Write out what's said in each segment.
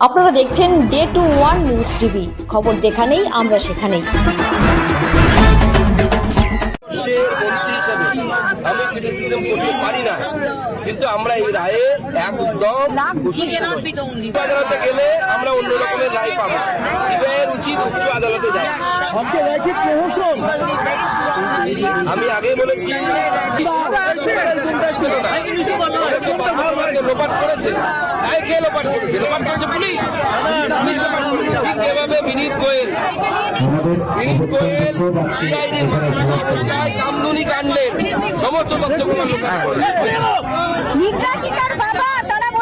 আপনারা দেখছেন day two one news TV খবর যেখানেই আমরা সেখানেই। দেশের মন্ত্রী হিসেবে আমি ক্রিটিসিজম করতে পারি না কিন্তু আমরা এই রায়ে একদম গেলে আমরা অন্য রকমের রায় পাবো। উচ্চ আদালতে আজকে একই প্রহসন? আমি আগে বলেছি লোপাট করেছে। তাই কে লোপাট করেছে? লোপাট করেছে পুলিশ। ঠিক যেভাবে বিনীত গোয়েল। বিনীত গোয়েল সিআইডির কামদুনি কাণ্ডের সমস্ত তথ্য প্রমাণ করা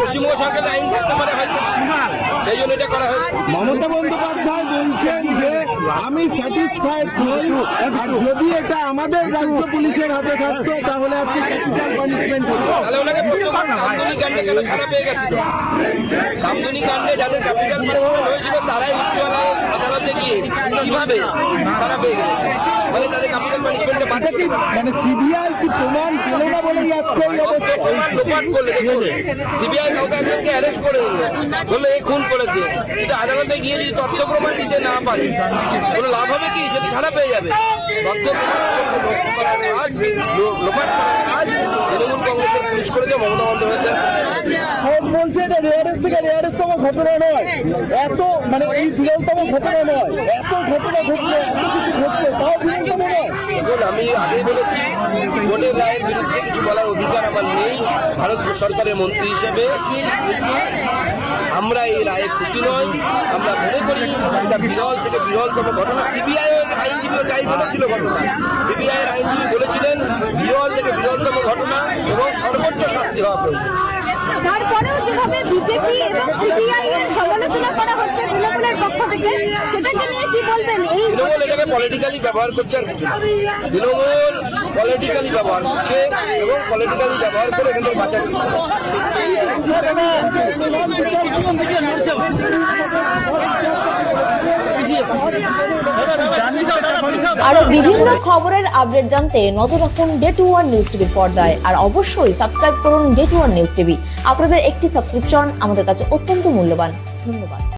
পশ্চিমবঙ্গ সরকারের আইন থাকতে পারে হয়তো। সেই জন্য এটা করা হয়েছে। মমতা বন্দ্যোপাধ্যায় বলছেন যে আমি স্যাটিসফাইড নই। আর যদি এটা আমাদের রাজ্য পুলিশের হাতে থাকতো তাহলে আজকে ক্যাপিটাল পানিশমেন্ট হতো। তাহলে ওনাকে কামদুনি কাণ্ডে কেন খারাপ গেছিল কামদুনি কাণ্ডে যাদের ক্যাপিটাল পানিশমেন্ট হয়েছিল তারাই উচ্চ কীভাবে খারাপ হয়ে গেল মানে তাদের ক্যাপিটাল মানে সিবিআই কি প্রমাণ ছিল না বলেই আজকে এই অবস্থা প্রমাণ করলে সিবিআই কাউকে একজনকে অ্যারেস্ট করে বলল এই খুন করেছে কিন্তু আদালতে গিয়ে যদি তথ্য প্রমাণ দিতে না পারে কোনো লাভ হবে কি সেটা খারাপ হয়ে যাবে তথ্য প্রমাণ লোপাট কাজ তৃণমূল পুলিশ এটা রেয়ারেস্ট থেকে রেয়ারেস্টতম ঘটনা নয়। এত মানে এই বিরলতম ঘটনা নয়। এত ঘটনা ঘটছে তাও বিরলতম নয় দেখুন আমি আগে বলেছি কোর্টের রায়ের বিরুদ্ধে কিছু বলার অধিকার আমার নেই। ভারত সরকারের মন্ত্রী হিসেবে আমরা এই রায়ে খুশি নই। আমরা মনে করি এটা বিরল থেকে বিরলতম ঘটনা সিবিআই আইনজীবী তাই বলেছিল ঘটনা। সিবিআই আইনজীবী বলেছিলেন, বিরল থেকে বিরলতম ঘটনা এবং সর্বোচ্চ শাস্তি হওয়া প্রয়োজন। তারপরেও যেভাবে বিজেপি এবং সিবিআই এর সমালোচনা করা হচ্ছে তৃণমূলের পক্ষ থেকে সেটাকে নিয়ে কি বলবেন? এই তৃণমূল এটাকে পলিটিক্যালি ব্যবহার করছে আর কিছু তৃণমূল পলিটিক্যালি ব্যবহার করছে এবং পলিটিক্যালি ব্যবহার করে এখান থেকে বাঁচার চেষ্টা আরও বিভিন্ন খবরের আপডেট জানতে নজর রাখুন ডে টু ওয়ান নিউজ টিভির পর্দায়। আর অবশ্যই সাবস্ক্রাইব করুন day two one news TV আপনাদের একটি সাবস্ক্রিপশন আমাদের কাছে অত্যন্ত মূল্যবান। ধন্যবাদ।